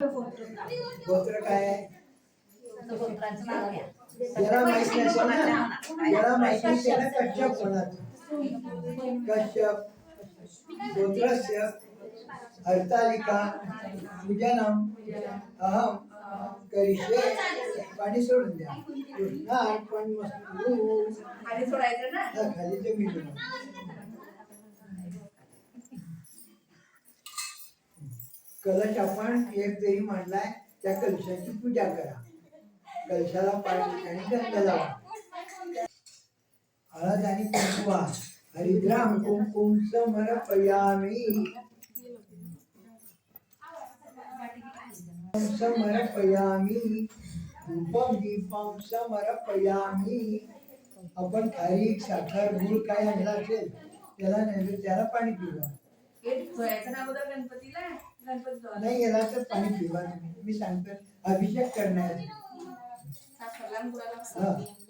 गोत्र काय माहीत ना माहीत ना कश्यप कोणाचं कश्यप गोत्रस्य हरतालिका पूजनम अहम करिष्ये. पाणी सोडून द्या. वस्तू खाली सोडायचं ना? खाली ते कलश आपण एक जरी मांडलाय त्या कलशाची पूजा करा. कलशाला पाणी आणि गंध लावा. हळद आणि कुंकुवा हरिद्राम कुंकुम समर्पयामी. समर्पयामी धूपम दीपम समर्पयामी. आपण खारी साखर गुळ काय आणला असेल त्याला नैवेद्य त्याला पाणी पिवा. ना गणपतीला? नाही याला तर पाणी पिवा तुम्ही. मी सांगतो अभिषेक करण्यासाठी साखरला आणि गुळाला हा. घालायचं.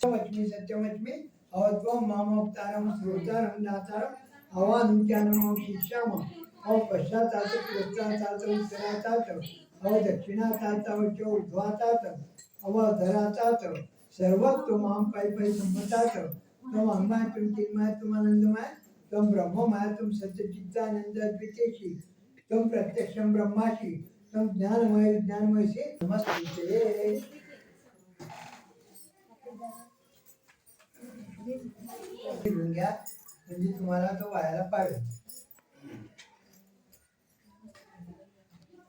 सत्यवच्मी सत्यवच्मी अवत्वं मामोक्तारं श्रोतारं दातारं अवानुज्ञानमो शिष्याम अव पश्चाताच पुरस्ताचाच उत्तराचाच अव दक्षिणाचाच अव च ऊर्ध्वाचाच अव अधराचाच सर्वत्व माम पै पै संमताच त्वम अंगमाय तुम चिन्मय तुम आनंदमय त्वम ब्रह्ममय तुम सत्यचित्तानंद द्वितीयशी त्वम प्रत्यक्षम ब्रह्माशी त्वम ज्ञानमय ज्ञानमयशी नमस्ते। म्हणजे तुम्हाला तो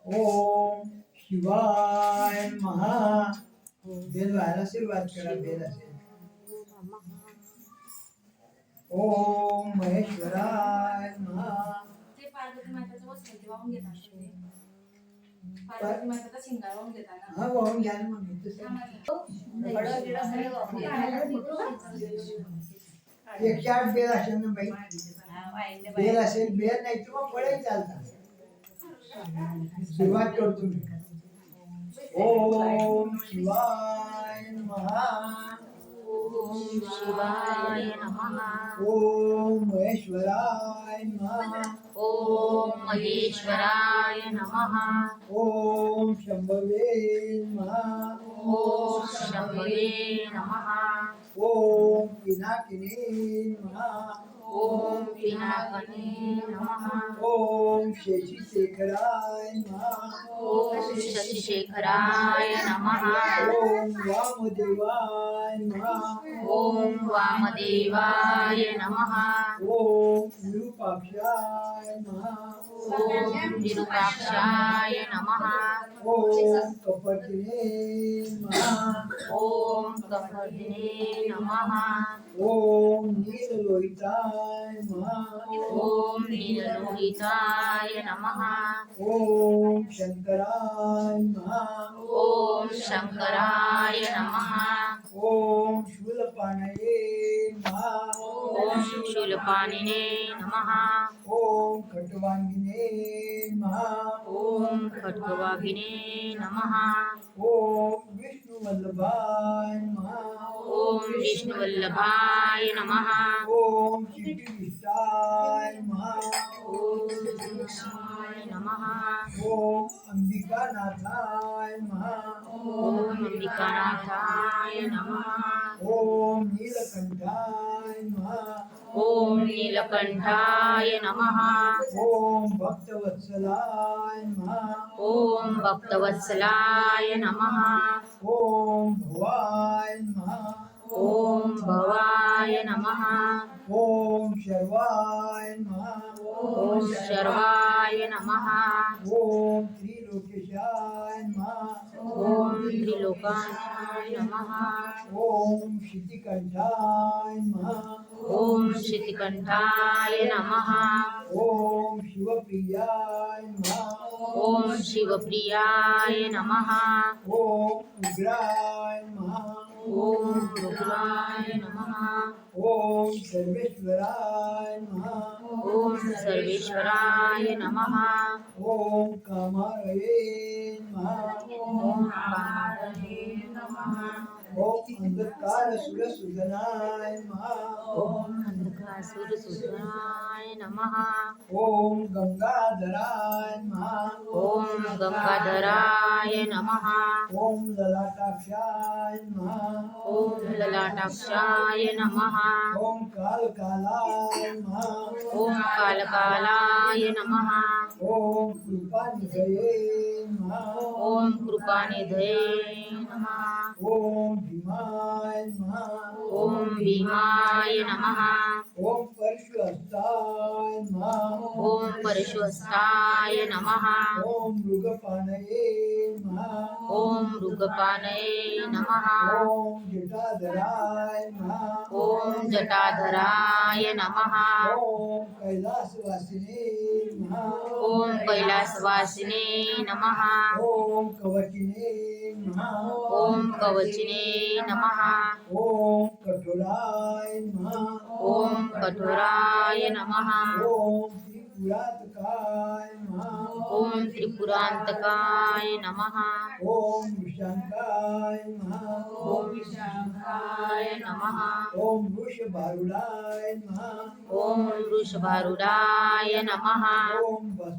ओम शिवाय महा. व्हायला सुरुवात करा असेल. ओम महेश्वराय महा. पार्वती मातेचं वस्त्र ते वाहून घेतात ते. पार्वती मातेचा शिंगार वाहून घेतात ना. हा वाहून घ्या ना मग तसं फळं बिळं सगळे वाहून घेतात. एकशे आठ बेल असेल ना बाई हा, वाहिल्या बेल. असेल बेल नाही तर मग फळे चालतात सुरुवात करतो मी ओम शिवाय महा ओम शिवाय नमः ओम महेश्वराय नमः ओम महेश्वराय नमः ओम शंभवे नमः ओम शंभवे नमः ओम पिनाकिने नमः ओम ओम शेषीशेखराय नमः। ओम शशिशेखराय नमः। ओम वामदेवाय नमः। ओम वामदेवाय नमः। ओम विरूपाक्षाय नमः। ओम विरूपाक्षाय नमः। ओम कपटिने नमः। ओम कपर्दिने नमः। ओम नीललोहिताय नमः। ओम नीललोहिताय नमः। शंकराय नमः। ओम शंकराय नमः। ओम शूलपाणये नमः। ओम शूलपाणिने नमः। ओम खटवांगिने नमः। ओम खड्गवाभिने नमः। ओम विष्णुवल्लभाय नमः। विष्णुवल्लभाय नमः। ओम शिवविष्टाय नमः। ओम कृष्णाय नमः। ओम अंबिकानाथाय नमः। ओम अंबिकानाथाय नमः। ओम नीलकंठाय नमः। ओम नीलकंठाय नमः। ओम भक्तवत्सलाय नमः। ओम भक्तवत्सलाय नमः। ओम भवाय नमः। ओम भवाय नमः ओम शर्वाय नमः। ओम शर्वाय नमः। ओम त्रिलोकेशाय नमः। ओम त्रिलोकाय नमः। ओम शितिकंठाय नमः। ओम श्रीकंठाय नमः। ओम शिवप्रियाय नमः। ओम शिवप्रियाय नमः। ओम उग्राय नमः। ओम रुद्राय नमः। ॐ सर्वेश्वराय नमः। ॐ सर्वेश्वराय नमः। ॐ कामारये नमः। ॐ कामारये नमः। ॐ नमः। नमः। ओम गंगाधराय नमः ॐ गङ्गाधराय नमः। ओम ललाटाक्षाय नमः ॐ ललाटाक्षाय नमः। ओम कालकालाय नमः ॐ कालकालाय नमः। ओम कृपानिधये ॐ कृपानिधये नमः। ओम भीमाय नमः। ॐ भीमाय नमः ओम परशुहस्ताय नमः ॐ परशुहस्ताय नमः। ओम मृगपाणये ॐ मृगपानये नमः। ओम जटाधराय नमः। ॐ जटाधराय नमः ॐ कैलासवासिने नमः। ओम कवचिने नमः। ॐ कवचिने नमः ओम कठोराय नमः ॐ कठोराय नमः। ओम त्रिपुरातकाय नमः। ॐ त्रिपुरान्तकाय नमः। ओम विशांकाय नमः। ॐ विशाखाय नमः। ओम वृषभारूढाय नमः। ॐ वृषभारूढाय नमः। ओम नमः।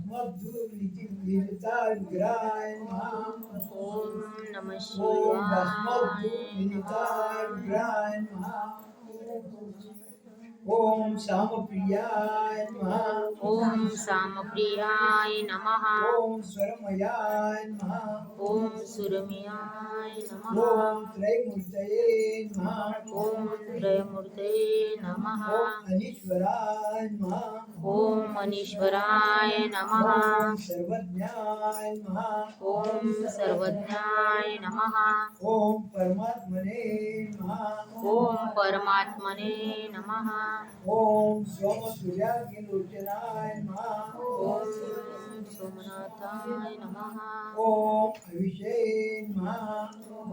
नमः ओम शिवाय नमः। ओम श्यामप्रियाय नमः ॐ सामप्रियाय नमः ओम स्वरमयाय नमः ॐ सुरम्याय नमः ओम त्रैमूर्तये नमः ॐ त्रयमूर्तये नमः ओम अनीश्वराय नमः ॐ मनीश्वराय नमः ओम सर्वज्ञाय नमः ॐ सर्वज्ञाय नमः ओम परमात्मने नमः ॐ परमात्मने नमः ओम सोम सूर्याग्निलोचनाय नमः। ॐ सोमनाथाय नमः ओम अभिषे नमः।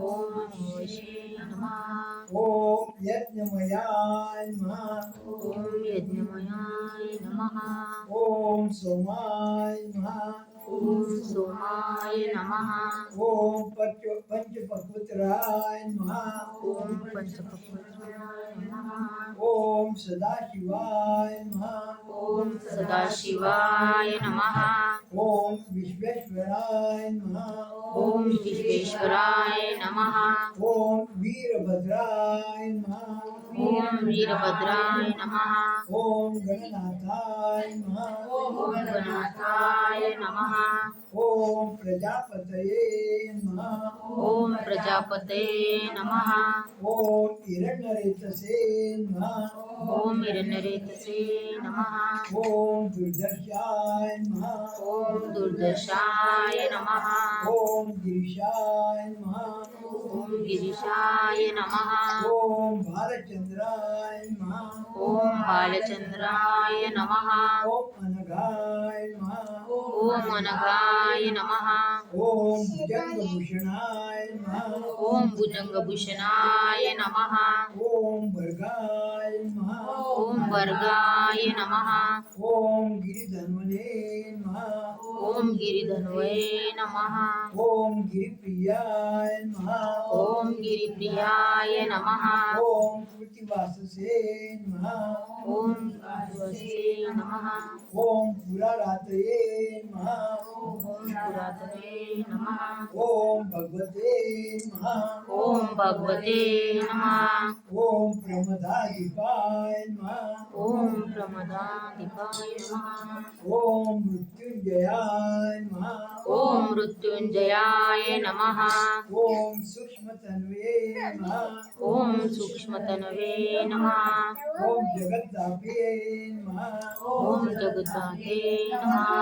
ॐ वैशे नमः ओम यज्ञमयाय नमः। ॐ यज्ञमयाय नमः। ओम सोमाय नमः ॐ सोमाय नमः। ओम पंच पंचपपुत्राय नमः। ॐ पञ्चपपुत्राय सदाशिवाय नमः ॐ सदाशिवाय नमः ओम विश्वेश्वराय नमः ॐ विश्वेश्वराय नमः ओम वीरभद्राय नमः ॐ वीरभद्राय नमः ओम गणनाथाय नमः ॐ गणाथाय नमः ओम प्रजापतये नमः ॐ प्रजापतये नमः ओम हिरण्यरेतसे नमः ॐ हिरण्यरेतसे नमः। ओम दुर्दशाय नमः। ॐ दुर्दशाय नमः। ओम गिरिशाय नमः। ॐ गिरिशाय नमः। ओम बालचन्द्राय नमः। ॐ बालचन्द्राय नमः। ॐ अनघाय नमः। ॐ अनघाय नमः। ओम जंगभूषणाय नमः। ओम भुजंगभूषणाय नमः। ओम वर्गाय नमः। ओम वर्गाय नमः। ओम गिरिधन्वने नमः। ॐ गिरिधन्वये नमः ओम गिरिप्रियाय नमः ॐ गिरिप्रियाय नमः ओम कृतिवाससे नमः ओम कालवसे नमः ओम पुरारातये नमः ॐ पुरातने नमः ओम भगवते नमः ॐ भगवते नमः ओम प्रमदाधिपाय नमः ॐ प्रमदाधिपाय नमः ओम मृत्युंजयाय नमः ॐ मृत्युञ्जयाय नमः ओम सूक्ष्मतन्वे नमः ॐ सूक्ष्मतनवे नमः ओम जगद्धापे नमः ॐ जगद्धाते नमः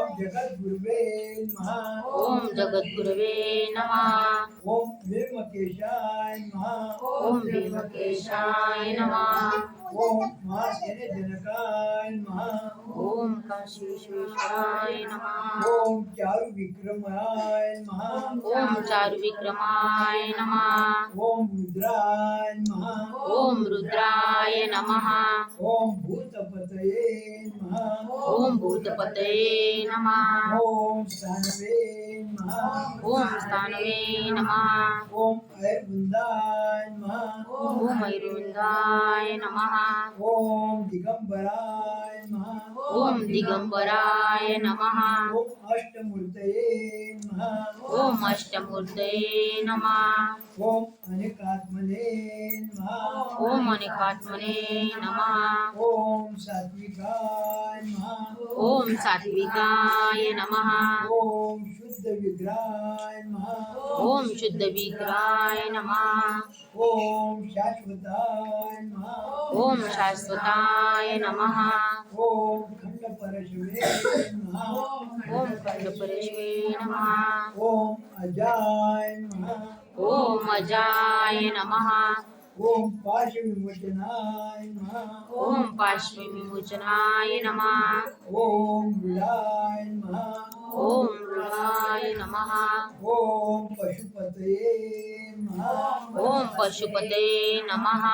ओम जगद्गुरुवे नमः ॐ जगद्गुरवे नमः ओम निर्मकेशाय नमः ॐ भीमकेशाय नमः ओम मासेन जनकाय नमः ॐ काशीविश्वेश्वराय नमः ओम चारु विक्रमाय नमः ॐ चारुविक्रमाय नमः ओम रुद्राय नमः ॐ रुद्राय नमः ओम भूतपतये नमः ओम भूतपतये नमः ओम स्थानवे नमः ओम स्थानवे नमः ओम अयर्मुंदाय नमः ओम ऐरुंदाय नमः ओम दिगंबराय नमः ओम दिगंबराय नमः। ओम अष्टमूर्तये नमः। ओम अष्टमूर्तये नमः। ओम अनेकात्मने नमः। ओम अनिकात्मने नमः। ओम सात्विकाय नमः। ओम सात्विकाय नमः। ओम शुद्ध विग्रहाय नमः। ओम शुद्ध विग्रहाय नमः। ओम शाश्वताय नमः। ओम शाश्वताय नमः। ओम ओम खंडपरेश्वे नमः ओम अजाय नमः ओम अजाय नमः ओम पाश विमोचनाय नमः ओम पार्श्वविमोचनाय नमः ओम विलाय नमः ओम मृगाय नमः ओम पशुपतये नमः। ओम पशुपते नमः।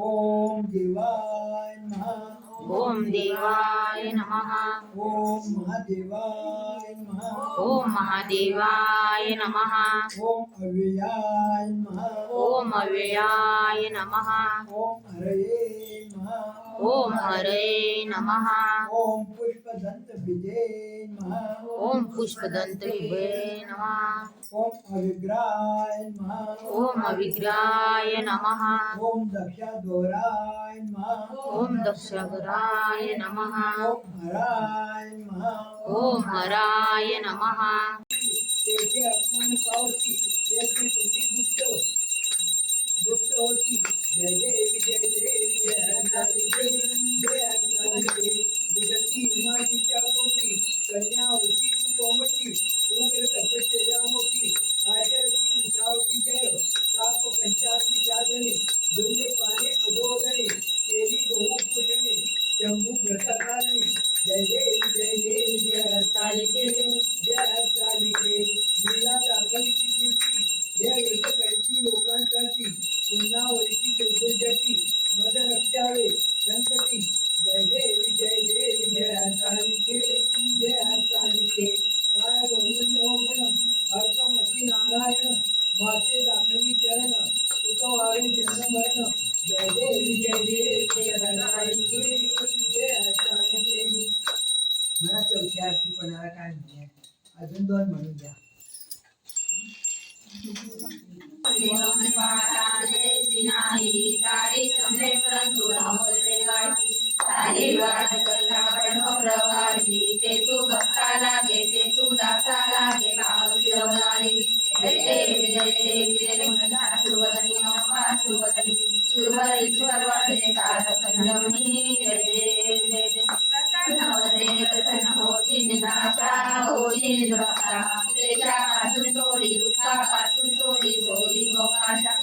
ओम देवाय नमः। ओम देवाय नमः। ओम महादेवाय नमः। ओम महादेवाय नमः। ओम अव्ययाय नमः। ओम अव्ययाय नमः। ओम हरये नमः। ओम हरये नमः। ओम पुष्पदंत विजय नमः। ओम पुष्पदंत विभे नमः। ओम अविग्राय नमः। ओम अविग्राय नमः। ओम दक्षाधोराय नमः। ओम दक्षगराय नमः। ओम हराय नमः। ओम हराय नमः। तेथे अपमान पावती यज्ञ कृती गुप्त। गुप्त होती। जय देवी जय देवी जय हरताली जय हरताली विगती हिमातीच्या पोटी कन्यावती तू कोमटी वरची दुर्गती मद रक्षावे संकटी। जय देवी जय देवी जय हरतालिके जय हरतालिके। काय वरुण गुणम अल्पमती नारायण माते दाखवी चरण तुकवारे जन्म मरण जय देवी जय देवी जय हरतालिके जय हरतालिके। मला चौथ्या आरती कोणाला काय म्हणजे अजून दोन म्हणून द्या. ते तू भक्ता लागे, ते तू दाता लागे भाव शिरवणारी जय जय जय सुरवरीश्वर वादे कार संजमनी जय देवी जय देवी प्रसन्न वदे होती निदाशा होती निर्भक्ता क्लेशा पासून सोडी दुःखा पासून सोडी सोडी मोकाशा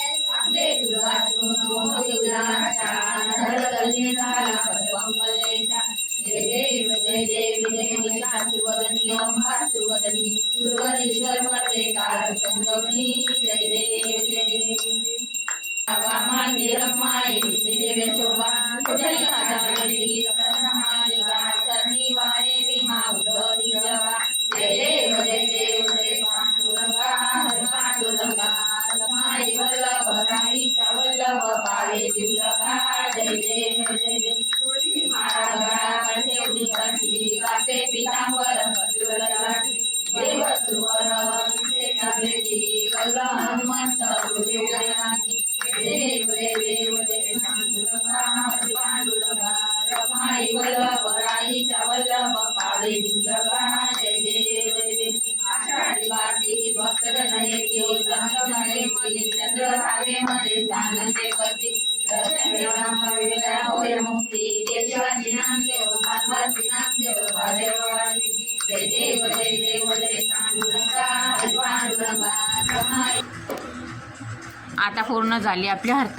जय देव जय देवी आता पूर्ण झाली आपली हरता